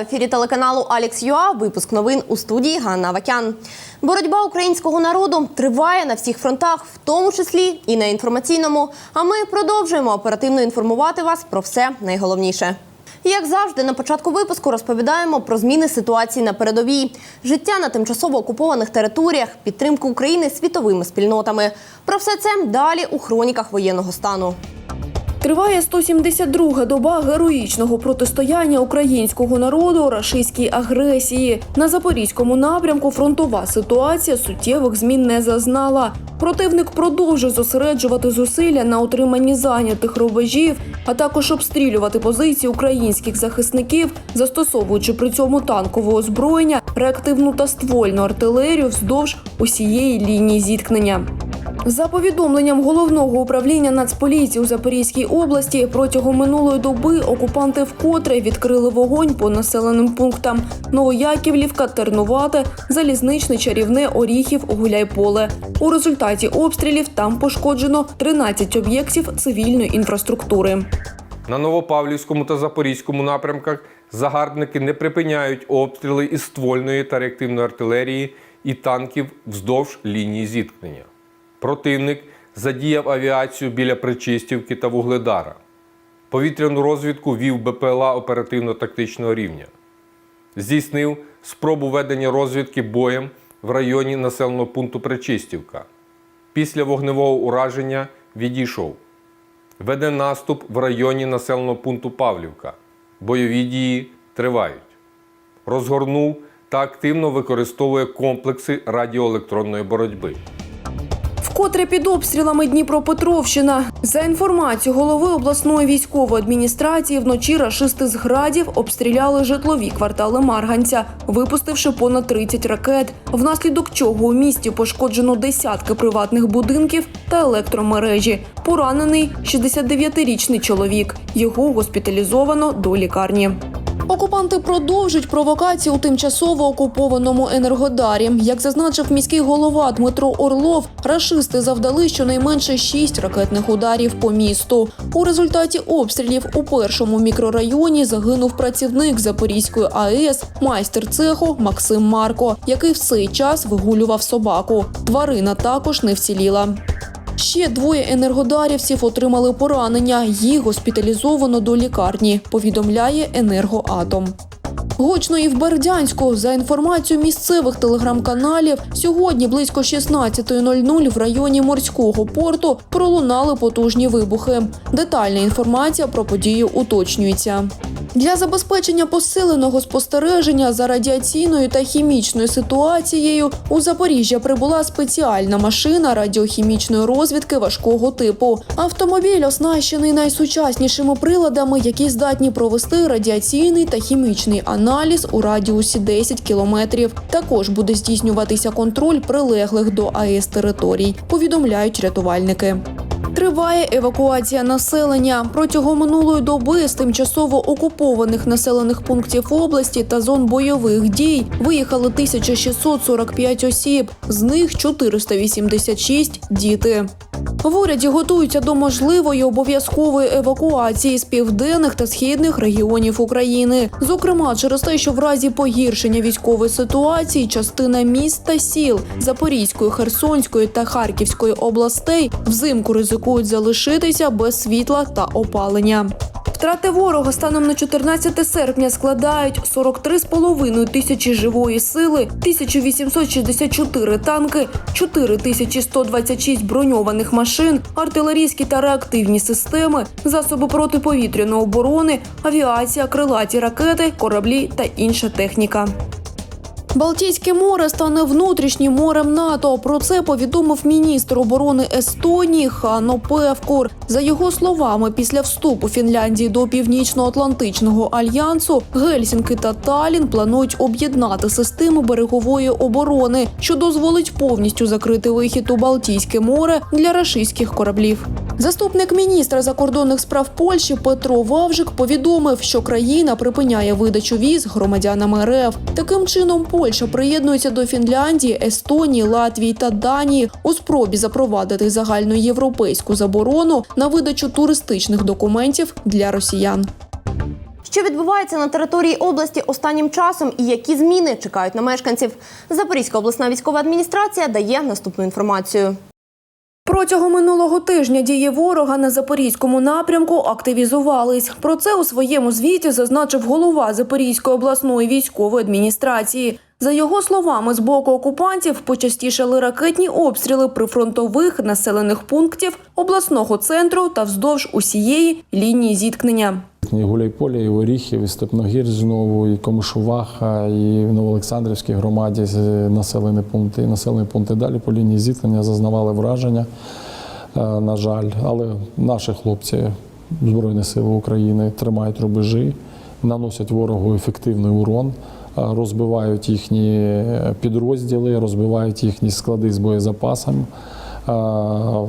В ефірі телеканалу Алекс Юа. Випуск новин у студії Ганна Авакян. Боротьба українського народу триває на всіх фронтах, в тому числі і на інформаційному. А ми продовжуємо оперативно інформувати вас про все найголовніше. Як завжди, на початку випуску розповідаємо про зміни ситуації на передовій, життя на тимчасово окупованих територіях, підтримку України світовими спільнотами. Про все це далі у хроніках воєнного стану. Триває 172-га доба героїчного протистояння українського народу рашистській агресії. На запорізькому напрямку фронтова ситуація суттєвих змін не зазнала. Противник продовжує зосереджувати зусилля на утриманні зайнятих рубежів, а також обстрілювати позиції українських захисників, застосовуючи при цьому танкове озброєння, реактивну та ствольну артилерію вздовж усієї лінії зіткнення. За повідомленням головного управління Нацполіції у Запорізькій області, протягом минулої доби окупанти вкотре відкрили вогонь по населеним пунктам Новояківлівка, Тернувате, Залізничне, Чарівне, Оріхів, Гуляйполе. У результаті обстрілів там пошкоджено 13 об'єктів цивільної інфраструктури. На Новопавлівському та Запорізькому напрямках загарбники не припиняють обстріли із ствольної та реактивної артилерії і танків вздовж лінії зіткнення. Противник задіяв авіацію біля Причистівки та Вугледара. Повітряну розвідку вів БПЛА оперативно-тактичного рівня. Здійснив спробу ведення розвідки боєм в районі населеного пункту Причистівка. Після вогневого ураження відійшов. Веде наступ в районі населеного пункту Павлівка. Бойові дії тривають. Розгорнув та активно використовує комплекси радіоелектронної боротьби. Вкотре під обстрілами Дніпропетровщина. За інформацією голови обласної військової адміністрації, вночі рашисти з градів обстріляли житлові квартали Марганця, випустивши понад 30 ракет, внаслідок чого у місті пошкоджено десятки приватних будинків та електромережі. Поранений 69-річний чоловік. Його госпіталізовано до лікарні. Окупанти продовжують провокації у тимчасово окупованому енергодарі. Як зазначив міський голова Дмитро Орлов, рашисти завдали щонайменше шість ракетних ударів по місту. У результаті обстрілів у першому мікрорайоні загинув працівник Запорізької АЕС, майстер цеху Максим Марко, який в цей час вигулював собаку. Тварина також не вціліла. Ще двоє енергодарівців отримали поранення. Їх госпіталізовано до лікарні. Повідомляє енергоатом. Гучно і в Бердянську, за інформацією місцевих телеграм-каналів, сьогодні близько 16.00 в районі морського порту пролунали потужні вибухи. Детальна інформація про подію уточнюється. Для забезпечення посиленого спостереження за радіаційною та хімічною ситуацією у Запоріжжя прибула спеціальна машина радіохімічної розвідки важкого типу. Автомобіль оснащений найсучаснішими приладами, які здатні провести радіаційний та хімічний аналіз у радіусі 10 кілометрів. Також буде здійснюватися контроль прилеглих до АЕС територій. Повідомляють рятувальники. Триває евакуація населення. Протягом минулої доби з тимчасово окупованих населених пунктів області та зон бойових дій виїхали 1645 осіб, з них 486 – діти. В уряді готуються до можливої обов'язкової евакуації з південних та східних регіонів України. Зокрема, через те, що в разі погіршення військової ситуації частина міст та сіл Запорізької, Херсонської та Харківської областей взимку ризикують залишитися без світла та опалення. Втрати ворога станом на 14 серпня складають 43,5 тисячі живої сили, 1864 танки, 4126 броньованих машин, артилерійські та реактивні системи, засоби протиповітряної оборони, авіація, крилаті ракети, кораблі та інша техніка. Балтійське море стане внутрішнім морем НАТО. Про це повідомив міністр оборони Естонії Хано Певкур. За його словами, після вступу Фінляндії до Північно-Атлантичного альянсу Гельсінки та Талін планують об'єднати систему берегової оборони, що дозволить повністю закрити вихід у Балтійське море для рашистських кораблів. Заступник міністра закордонних справ Польщі Петро Вавжик повідомив, що країна припиняє видачу віз громадянам РФ. Таким чином, Польща приєднується до Фінляндії, Естонії, Латвії та Данії у спробі запровадити загальноєвропейську заборону на видачу туристичних документів для росіян. Що відбувається на території області останнім часом і які зміни чекають на мешканців? Запорізька обласна військова адміністрація дає наступну інформацію. Протягом минулого тижня дії ворога на запорізькому напрямку активізувались. Про це у своєму звіті зазначив голова Запорізької обласної військової адміністрації. За його словами, з боку окупантів почастішали ракетні обстріли прифронтових населених пунктів обласного центру та вздовж усієї лінії зіткнення. І Гуляйполя, і Оріхів, і Степногір знову, і Комишуваха, і в Новоолександрівській громаді населені пункти. І населені пункти далі по лінії зіткнення зазнавали враження, е, на жаль. Але наші хлопці Збройні Сили України тримають рубежі, наносять ворогу ефективний урон, розбивають їхні підрозділи, розбивають їхні склади з боєзапасом. Е,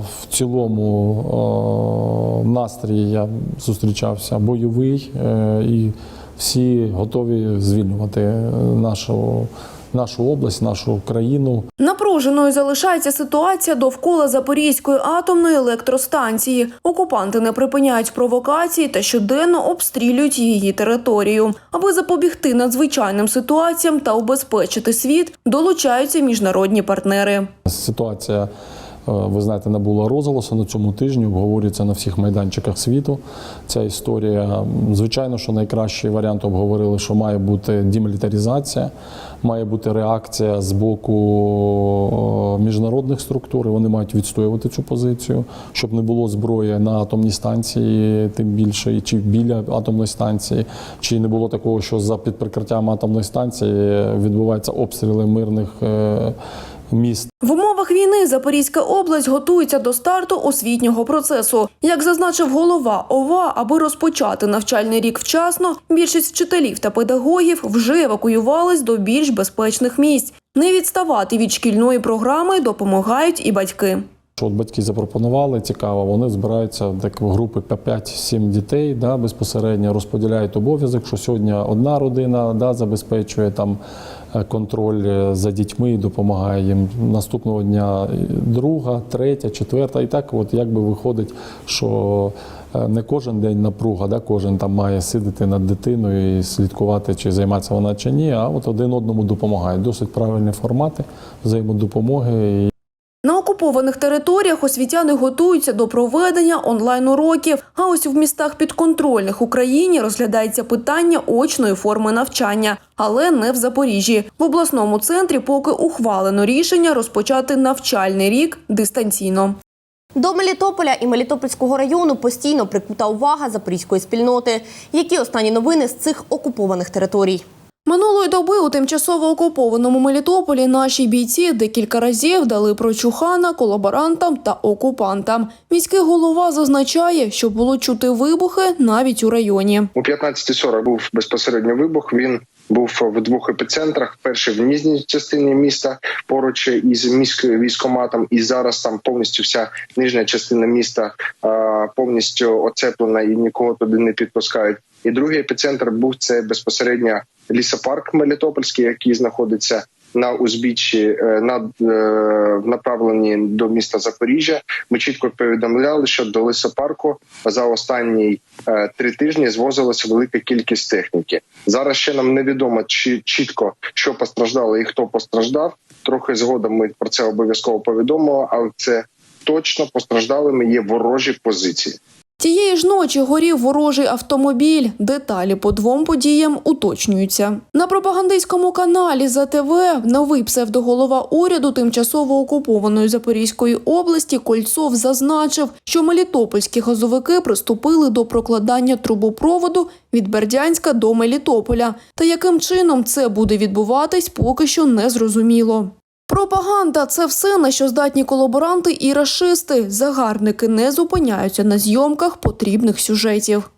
В цілому е, настрій я зустрічався бойовий е, і всі готові звільнювати нашу, нашу область, нашу країну. Напруженою залишається ситуація довкола Запорізької атомної електростанції. Окупанти не припиняють провокації та щоденно обстрілюють її територію. Аби запобігти надзвичайним ситуаціям та убезпечити світ, долучаються міжнародні партнери. Ситуація, е, ви знаєте, набула розголосу на цьому тижні, обговорюється на всіх майданчиках світу. Ця історія, звичайно, що найкращий варіант обговорили, що має бути демілітаризація, має бути реакція з боку е, міжнародних структур. Вони мають відстоювати цю позицію, щоб не було зброї на атомній станції, тим більше, чи біля атомної станції, чи не було такого, що за під прикриттям атомної станції відбуваються обстріли мирних. Міст В умовах війни Запорізька область готується до старту освітнього процесу. Як зазначив голова ОВА, аби розпочати навчальний рік вчасно, більшість вчителів та педагогів вже евакуювались до більш безпечних місць. Не відставати від шкільної програми допомагають і батьки. Що от батьки запропонували, цікаво, вони збираються так в групи по 5-7 дітей, да, безпосередньо розподіляють обов'язок, що сьогодні одна родина да, забезпечує там контроль е, за дітьми допомагає їм. Наступного дня е, друга, третя, четверта. І так, от якби виходить, що е, не кожен день напруга, да, кожен там має сидіти над дитиною і слідкувати, чи займається вона чи ні, а от один одному допомагає. Досить правильні формати взаємодопомоги. На окупованих територіях освітяни готуються до проведення онлайн-уроків. А ось в містах підконтрольних Україні розглядається питання очної форми навчання, але не в Запоріжжі. В обласному центрі поки ухвалено рішення розпочати навчальний рік дистанційно. До Мелітополя і Мелітопольського району постійно прикута увага запорізької спільноти. Які останні новини з цих окупованих територій? Минулої доби у тимчасово окупованому Мелітополі наші бійці декілька разів дали прочухана колаборантам та окупантам. Міський голова зазначає, що було чути вибухи навіть у районі. У 15.40 був безпосередньо вибух. Він був в двох епіцентрах. Перший в нижній частині міста поруч із міською військоматом, і зараз там повністю вся нижня частина міста повністю оцеплена і нікого туди не підпускають. І другий епіцентр був це безпосередньо лісопарк Мелітопольський, який знаходиться на узбіччі е, на е, направленні до міста Запоріжжя. Ми чітко повідомляли, що до лісопарку за останні е, три тижні звозилася велика кількість техніки. Зараз ще нам невідомо чи чітко що постраждало і хто постраждав. Трохи згодом ми про це обов'язково повідомимо, але це точно постраждалими є ворожі позиції. Тієї ж ночі горів ворожий автомобіль. Деталі по двом подіям уточнюються. На пропагандистському каналі ЗТВ новий псевдоголова уряду тимчасово окупованої Запорізької області Кольцов зазначив, що мелітопольські газовики приступили до прокладання трубопроводу від Бердянська до Мелітополя. Та яким чином це буде відбуватись, поки що не зрозуміло. Пропаганда це все, на що здатні колаборанти і рашисти. Загарбники не зупиняються на зйомках потрібних сюжетів.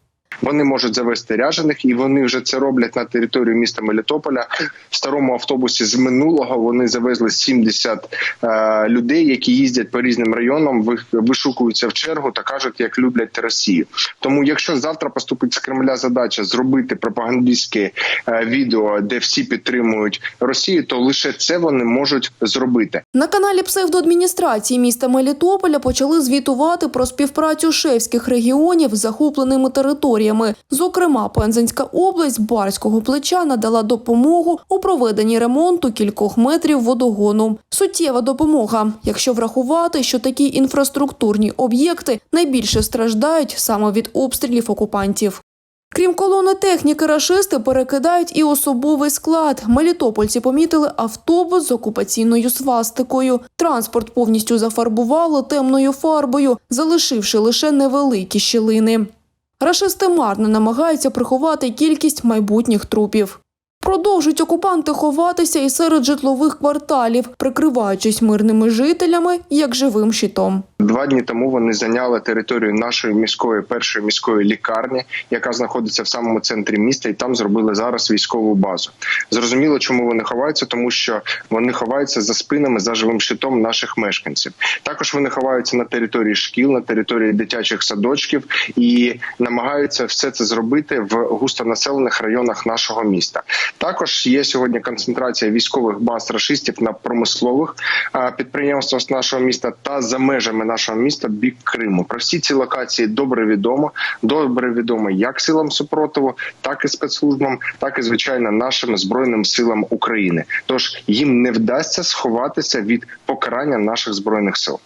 Вони можуть завести ряжених, і вони вже це роблять на територію міста Мелітополя. В старому автобусі з минулого вони завезли 70 е, людей, які їздять по різним районам, ви- вишукуються в чергу та кажуть, як люблять Росію. Тому, якщо завтра поступить з Кремля задача зробити пропагандистське е, відео, де всі підтримують Росію, то лише це вони можуть зробити. На каналі псевдоадміністрації міста Мелітополя почали звітувати про співпрацю шефських регіонів з захопленими територіями територіями. Зокрема, Пензенська область Барського плеча надала допомогу у проведенні ремонту кількох метрів водогону. Суттєва допомога, якщо врахувати, що такі інфраструктурні об'єкти найбільше страждають саме від обстрілів окупантів. Крім колони техніки, рашисти перекидають і особовий склад. Мелітопольці помітили автобус з окупаційною свастикою. Транспорт повністю зафарбували темною фарбою, залишивши лише невеликі щілини. Рашисти марно намагаються приховати кількість майбутніх трупів. Продовжують окупанти ховатися і серед житлових кварталів, прикриваючись мирними жителями як живим щитом. Два дні тому вони зайняли територію нашої міської першої міської лікарні, яка знаходиться в самому центрі міста, і там зробили зараз військову базу. Зрозуміло, чому вони ховаються, тому що вони ховаються за спинами за живим щитом наших мешканців. Також вони ховаються на території шкіл, на території дитячих садочків і намагаються все це зробити в густонаселених районах нашого міста. Також є сьогодні концентрація військових баз рашистів на промислових підприємствах нашого міста та за межами нашого міста бік Криму. Про всі ці локації добре відомо. Добре відомо як силам супротиву, так і спецслужбам, так і звичайно нашим збройним силам України. Тож їм не вдасться сховатися від покарання наших збройних сил.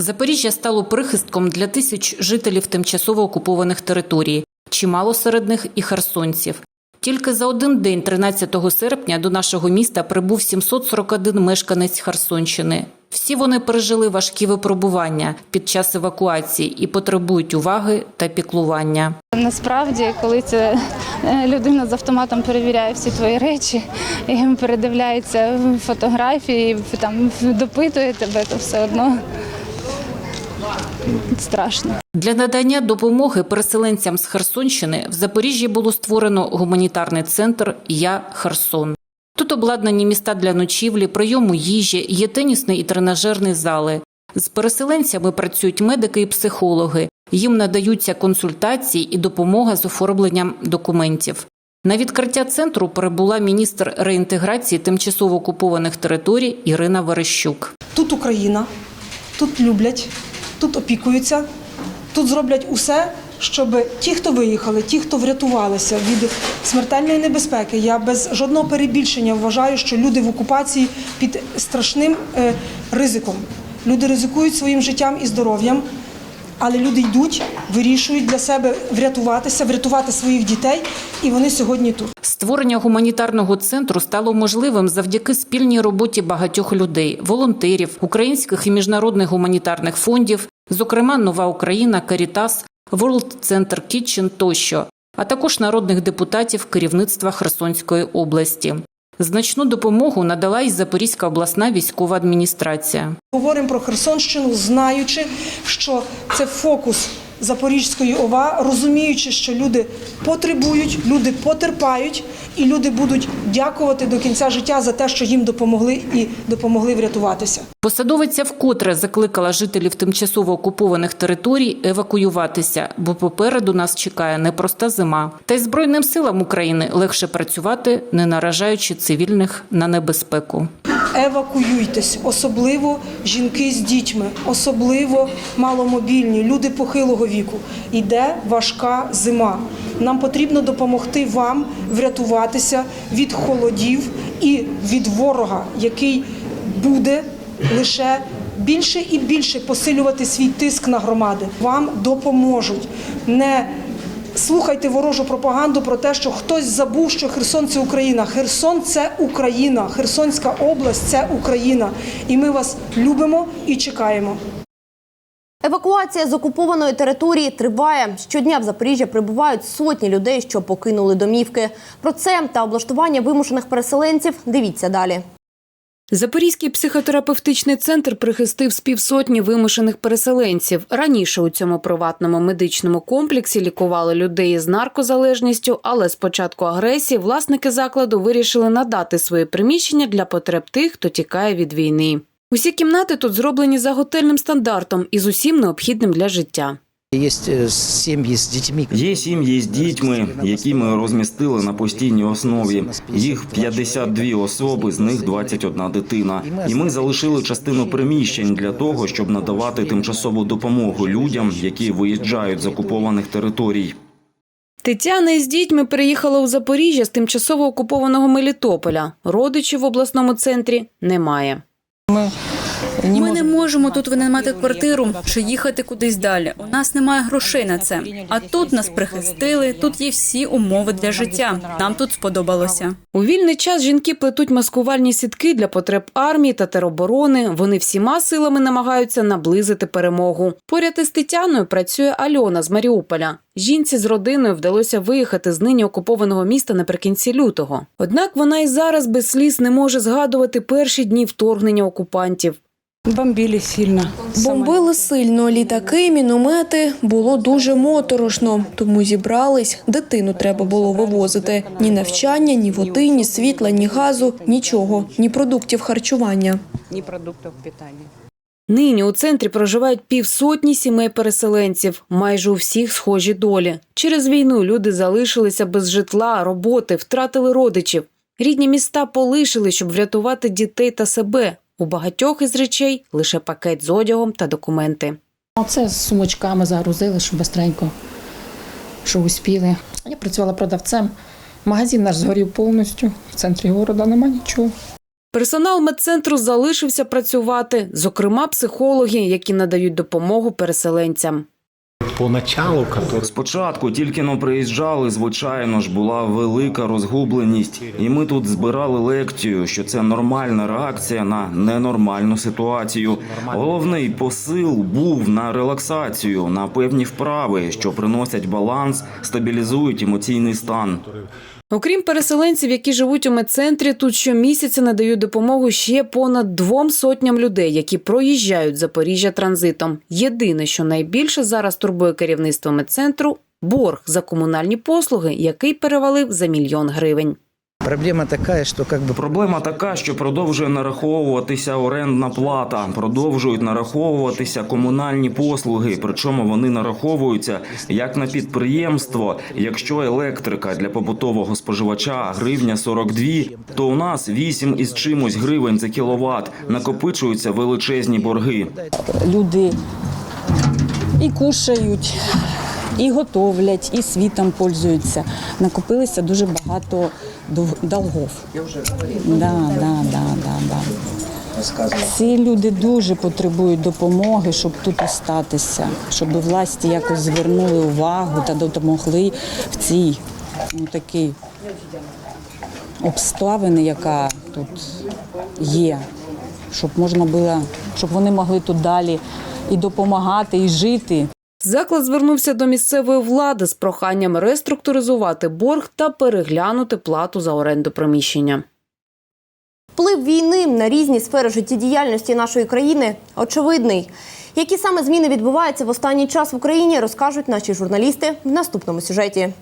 Запоріжжя стало прихистком для тисяч жителів тимчасово окупованих територій, чимало серед них і херсонців. Тільки за один день, 13 серпня, до нашого міста прибув 741 мешканець Херсонщини. Всі вони пережили важкі випробування під час евакуації і потребують уваги та піклування. Насправді, коли це е, людина з автоматом перевіряє всі твої речі, і передивляється фотографії, там допитує тебе, то все одно страшно. Для надання допомоги переселенцям з Херсонщини в Запоріжжі було створено гуманітарний центр Я Херсон. Тут обладнані міста для ночівлі, прийому їжі, є тенісний і тренажерний зали. З переселенцями працюють медики і психологи. Їм надаються консультації і допомога з оформленням документів. На відкриття центру перебула міністр реінтеграції тимчасово окупованих територій Ірина Верещук. Тут Україна, тут люблять, тут опікуються, тут зроблять усе, щоб ті, хто виїхали, ті, хто врятувалися від смертельної небезпеки. Я без жодного перебільшення вважаю, що люди в окупації під страшним е, ризиком. Люди ризикують своїм життям і здоров'ям. Але люди йдуть, вирішують для себе врятуватися, врятувати своїх дітей, і вони сьогодні тут. Створення гуманітарного центру стало можливим завдяки спільній роботі багатьох людей, волонтерів, українських і міжнародних гуманітарних фондів, зокрема Нова Україна, Карітас, World Center Kitchen тощо, а також народних депутатів керівництва Херсонської області. Значну допомогу надала й Запорізька обласна військова адміністрація. Говоримо про Херсонщину, знаючи, що це фокус Запорізької ОВА, розуміючи, що люди потребують, люди потерпають, і люди будуть дякувати до кінця життя за те, що їм допомогли і допомогли врятуватися. Посадовиця вкотре закликала жителів тимчасово окупованих територій евакуюватися, бо попереду нас чекає непроста зима. Та й Збройним силам України легше працювати, не наражаючи цивільних на небезпеку. Евакуюйтесь, особливо жінки з дітьми, особливо маломобільні, люди похилого віку. Іде важка зима. Нам потрібно допомогти вам врятуватися від холодів і від ворога, який буде лише більше і більше посилювати свій тиск на громади. Вам допоможуть. Не Слухайте ворожу пропаганду про те, що хтось забув, що Херсон це Україна. Херсон це Україна. Херсонська область це Україна. І ми вас любимо і чекаємо. Евакуація з окупованої території триває. Щодня в Запоріжжя прибувають сотні людей, що покинули домівки. Про це та облаштування вимушених переселенців дивіться далі. Запорізький психотерапевтичний центр прихистив з півсотні вимушених переселенців. Раніше у цьому приватному медичному комплексі лікували людей із наркозалежністю, але з початку агресії власники закладу вирішили надати свої приміщення для потреб тих, хто тікає від війни. Усі кімнати тут зроблені за готельним стандартом і з усім необхідним для життя. Есть э, семьи с детьми. Є сім'ї з дітьми, які ми розмістили на постійній основі. Їх 52 особи, з них 21 дитина. І ми залишили частину приміщень для того, щоб надавати тимчасову допомогу людям, які виїжджають з окупованих територій. Тетяна із дітьми переїхала у Запоріжжя з тимчасово окупованого Мелітополя. Родичів в обласному центрі немає. 那。Ми не можемо тут винаймати квартиру чи їхати кудись далі. У нас немає грошей на це. А тут нас прихистили. Тут є всі умови для життя. Нам тут сподобалося. У вільний час жінки плетуть маскувальні сітки для потреб армії та тероборони. Вони всіма силами намагаються наблизити перемогу. Поряд із Тетяною працює Альона з Маріуполя. Жінці з родиною вдалося виїхати з нині окупованого міста наприкінці лютого. Однак вона і зараз без сліз не може згадувати перші дні вторгнення окупантів. Бомбили сильно. Бомбили сильно літаки, міномети. Було дуже моторошно, тому зібрались. Дитину треба було вивозити. Ні навчання, ні води, ні світла, ні газу, нічого, ні продуктів харчування. Ни продуктов питания. Нині у центрі проживають півсотні сімей переселенців, майже у всіх схожі долі. Через війну люди залишилися без житла, роботи, втратили родичів. Рідні міста полишили, щоб врятувати дітей та себе. У багатьох із речей лише пакет з одягом та документи. Оце з сумочками загрузили, щоб быстренько, що успіли. Я працювала продавцем. Магазин наш згорів повністю. В центрі міста нема нічого. Персонал медцентру залишився працювати, зокрема психологи, які надають допомогу переселенцям. Поначалу спочатку тільки но приїжджали, звичайно ж, була велика розгубленість, і ми тут збирали лекцію, що це нормальна реакція на ненормальну ситуацію. Головний посил був на релаксацію, на певні вправи, що приносять баланс, стабілізують емоційний стан. Окрім переселенців, які живуть у медцентрі, тут щомісяця надають допомогу ще понад двом сотням людей, які проїжджають Запоріжжя транзитом. Єдине, що найбільше зараз турбує керівництво медцентру борг за комунальні послуги, який перевалив за мільйон гривень. Проблема такая, что как бы Проблема така, що продовжує нараховуватися орендна плата, продовжують нараховуватися комунальні послуги. Причому вони нараховуються як на підприємство. Якщо електрика для побутового споживача гривня 42, то у нас 8 із чимось гривень за кіловат. Накопичуються величезні борги. Люди і кушають, і готовлять, і світом пользуються. Накопилося дуже багато долгов. Да, да, да, да, да. Ці люди дуже потребують допомоги, щоб тут остатися, щоб власті якось звернули увагу та допомогли в цій ну, такій обставини, яка тут є, щоб можна було, щоб вони могли тут далі і допомагати, і жити. Заклад звернувся до місцевої влади з проханням реструктуризувати борг та переглянути плату за оренду приміщення. Вплив війни на різні сфери життєдіяльності нашої країни очевидний. Які саме зміни відбуваються в останній час в Україні, розкажуть наші журналісти в наступному сюжеті.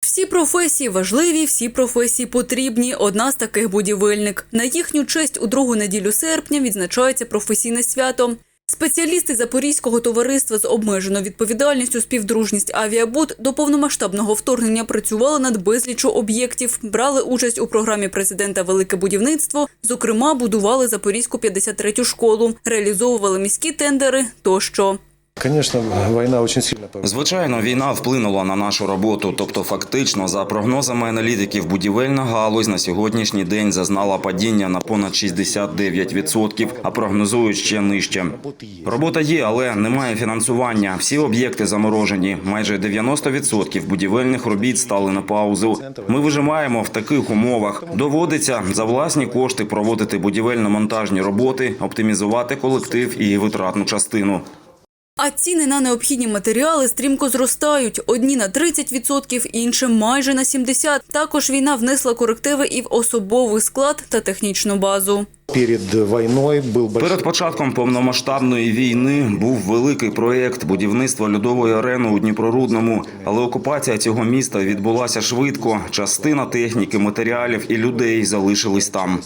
Всі професії важливі, всі професії потрібні. Одна з таких будівельник. На їхню честь у другу неділю серпня відзначається професійне свято. Спеціалісти Запорізького товариства з обмеженою відповідальністю співдружність авіабуд до повномасштабного вторгнення працювали над безлічу об'єктів, брали участь у програмі президента Велике будівництво. Зокрема, будували Запорізьку 53-ю школу, реалізовували міські тендери тощо. Конечно, война очень сильно Звичайно, війна вплинула на нашу роботу. Тобто, фактично, за прогнозами аналітиків, будівельна галузь на сьогоднішній день зазнала падіння на понад 69%, а прогнозують ще нижче. Робота є, але немає фінансування. Всі об'єкти заморожені. Майже 90% будівельних робіт стали на паузу. Ми вижимаємо в таких умовах. Доводиться за власні кошти проводити будівельно-монтажні роботи, оптимізувати колектив і витратну частину. А ціни на необхідні матеріали стрімко зростають. Одні на 30%, інші майже на 70%. Також війна внесла корективи і в особовий склад та технічну базу. перед был большой... Перед початком повномасштабної війни був великий проєкт будівництва льодової арени у Дніпрорудному, але окупація цього міста відбулася швидко. Частина техніки, матеріалів і людей залишились там.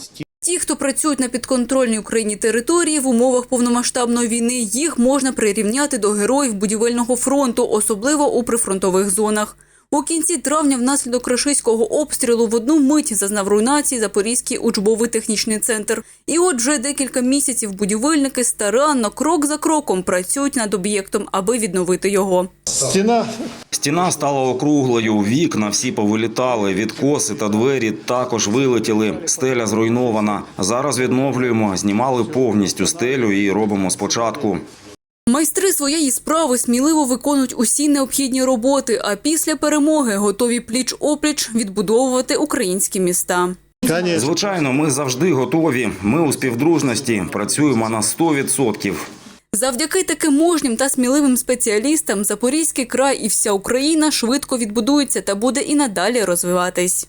Ті, хто працюють на підконтрольній Україні території в умовах повномасштабної війни, їх можна прирівняти до героїв будівельного фронту, особливо у прифронтових зонах. У кінці травня внаслідок рашистського обстрілу в одну мить зазнав руйнації Запорізький учбовий технічний центр. І от вже декілька місяців будівельники старанно, крок за кроком працюють над об'єктом, аби відновити його. Стена Стіна стала округлою, вікна всі повилітали, відкоси та двері також вилетіли. Стеля зруйнована. Зараз відновлюємо, знімали повністю стелю і робимо спочатку. Майстри своєї справи сміливо виконують усі необхідні роботи, а після перемоги готові пліч-опліч відбудовувати українські міста. Звичайно, ми завжди готові. Ми у співдружності працюємо на 100%. Завдяки таким мужнім та сміливим спеціалістам Запорізький край і вся Україна швидко відбудується та буде і надалі розвиватись.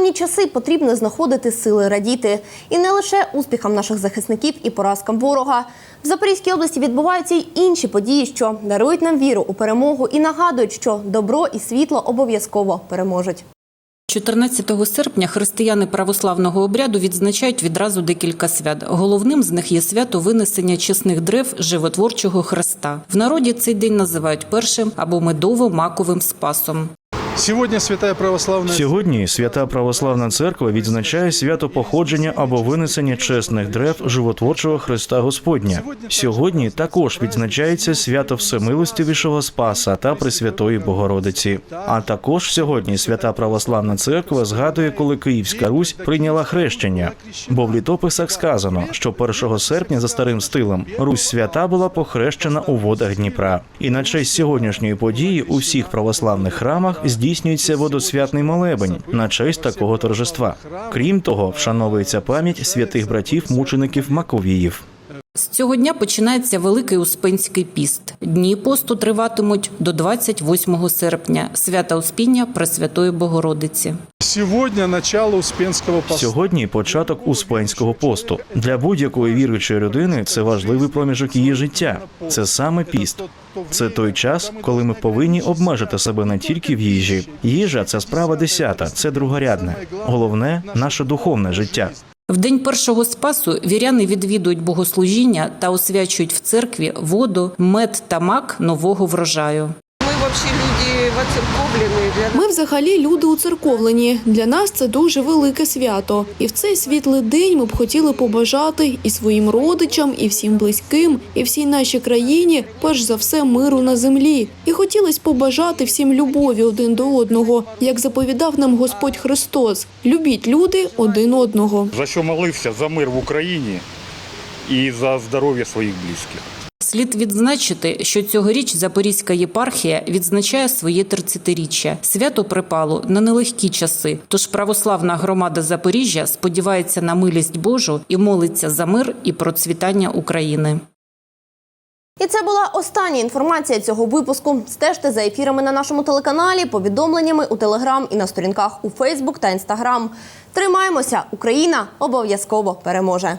Темні часи потрібно знаходити сили радіти. І не лише успіхам наших захисників і поразкам ворога. В Запорізькій області відбуваються й інші події, що дарують нам віру у перемогу і нагадують, що добро і світло обов'язково переможуть. 14 серпня християни православного обряду відзначають відразу декілька свят. Головним з них є свято винесення чесних древ животворчого хреста. В народі цей день називають першим або медово-маковим спасом. Сьогодні святая православна Сьогодні свята православна церква відзначає свято походження або винесення чесних древ животворчого Христа Господня. Сьогодні також відзначається свято Всемилостивішого Спаса та Пресвятої Богородиці. А також сьогодні свята православна церква згадує, коли Київська Русь прийняла хрещення. Бо в літописах сказано, що 1 серпня за старим стилем Русь свята була похрещена у водах Дніпра. І на честь сьогоднішньої події у всіх православних храмах здійснюється водосвятний молебень на честь такого торжества. Крім того, вшановується пам'ять святих братів-мучеників Маковіїв. З цього дня починається Великий Успенський піст. Дні посту триватимуть до 28 серпня, свята Успіння Пресвятої Богородиці. Сьогодні начало Успенського Сьогодні початок успенського посту для будь-якої віруючої людини. Це важливий проміжок її життя. Це саме піст. Це той час, коли ми повинні обмежити себе не тільки в їжі. Їжа це справа десята, це другорядне. Головне наше духовне життя. В день першого спасу віряни відвідують богослужіння та освячують в церкві воду, мед та мак нового врожаю. Ми взагалі люди уцерковлені. Для нас це дуже велике свято. І в цей світлий день ми б хотіли побажати і своїм родичам, і всім близьким, і всій нашій країні, перш за все, миру на землі. І хотілося побажати всім любові один до одного, як заповідав нам Господь Христос. Любіть люди один одного. За що молився за мир в Україні і за здоров'я своїх близьких. Слід відзначити, що цьогоріч Запорізька єпархія відзначає своє 30-річчя. Свято припало на нелегкі часи. Тож православна громада Запоріжжя сподівається на милість Божу і молиться за мир і процвітання України. І це була остання інформація цього випуску. Стежте за ефірами на нашому телеканалі, повідомленнями у Телеграм і на сторінках у Фейсбук та Інстаграм. Тримаємося, Україна обов'язково переможе.